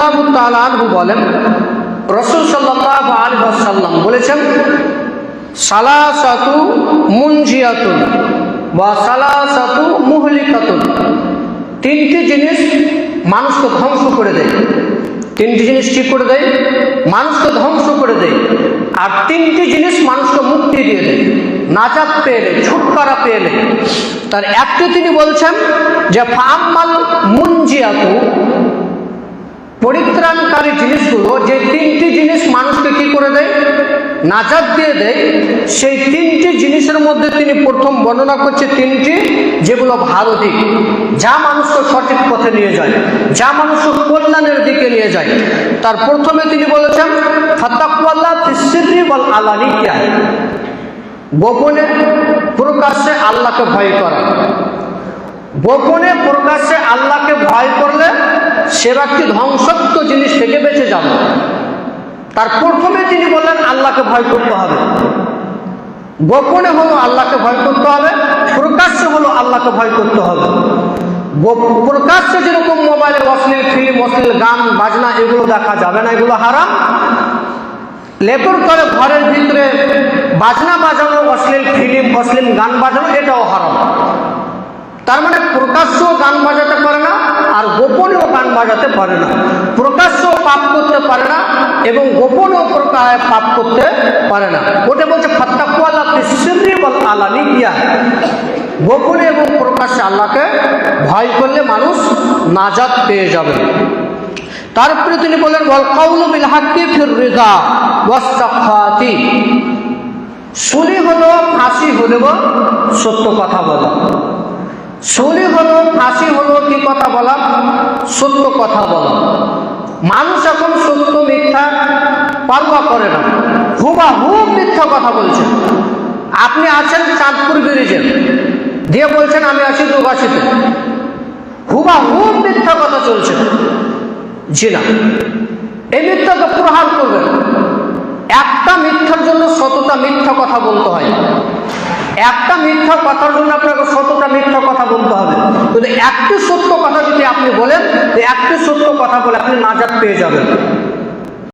রাদিয়াল্লাহু তাআলা বলেন, রসুল ওয়াসাল্লাম বলেছেন, সালাসাতু মুনজিয়াতুন ওয়া সালাসাতু মুহলিকাতুন। তিনটি জিনিস মানুষকে ধ্বংস করে দেয়। তিনটি জিনিস ঠিক করে দেয়, মানুষকে ধ্বংস করে দেয়, আর তিনটি জিনিস মানুষকে মুক্তি দিয়ে দেয়। নাজাত পেয়ে নেয় ছুটকারা পেয়ে নেয় তার একটি তিনি বলছেন যে ফাম্মাল মুনজিয়াতু পরিত্রাণকারী জিনিসগুলো, যে তিনটি জিনিস মানুষকে কি করে দেয়? নাজাদ দিয়ে দেয়। সেই তিনটি জিনিসের মধ্যে তিনি প্রথম বর্ণনা করছে তিনটি, যেগুলো ভালো দিক যা মানুষকে সঠিক পথে নিয়ে যায়, যা মানুষকে কল্যাণের দিকে নিয়ে যায়। তার প্রথমে তিনি বলেছেন, ফাতাকুয়াল্লাহ ফিসিরি বল গোপনে প্রকাশ্যে আল্লাহকে ভয় করা। গোপনে প্রকাশ্যে আল্লাহকে ভয় করলে সে ব্যক্তি ধ্বংসত্ব জিনিস থেকে বেঁচে যাবে। তার প্রথমে তিনি বললেন, আল্লাহকে ভয় করতে হবে। গোপনে হলো আল্লাহকে ভয় করতে হবে, প্রকাশ্যে হলো আল্লাহকে ভয় করতে হবে। প্রকাশ্যে যেরকম মোবাইলে অশ্লীল ফিল্ম, অশ্লীল গান, বাজনা, এগুলো দেখা যাবে না, এগুলো হারাম। লেপর করে ঘরের ভিতরে বাজনা বাজানো, অশ্লীল ফিল্ম, অশ্লীল গান বাজানো, এটাও হারাম। তার মানে প্রকাশ্যও গান বাজাতে পারে না আর গোপনেও গান বাজাতে পারে না। প্রকাশ্যও পাপ করতে পারে না এবং গোপনেও প্রকা- পাপ করতে পারে না। ওটা বলছে ফাত্তাকুয়াল্লা তিসরি বল আলানি ইয়া গোপনে এবং প্রকাশ্যে আল্লাহকে ভয় করলে মানুষ নাজাত পেয়ে যাবে। তারপরে তিনি বলেন বল কাউলু বিল হাক্কি ফির রিজা ওয়াস্তাফাতি শুনি হলো ফাঁসি হলেও সত্য কথা বলা। শুনি হলো, ফাঁসি হলো, কি কথা বলা? সত্য কথা বলা। মানুষ এখন সত্য, মিথ্যা পারবা করে না। হুবা হুব মিথ্যা কথা বলছেন আপনি আছেন চাঁদপুর ব্রিজে। দিয়ে বলছেন, আমি আছি দুগাছিতে হুবা হুব মিথ্যা কথা চলছে। জি না। এই মিথ্যাকে প্রহার করবেন। একটা মিথ্যার জন্য শতটা মিথ্যা কথা বলতে হয়। একটা মিথ্যা কথার জন্য আপনাকে শতটা মিথ্যা কথা বলতে হবে। কিন্তু একটি সত্য কথা যদি আপনি বলেন একটি সত্য কথা বলে আপনি নাজাদ পেয়ে যাবেন।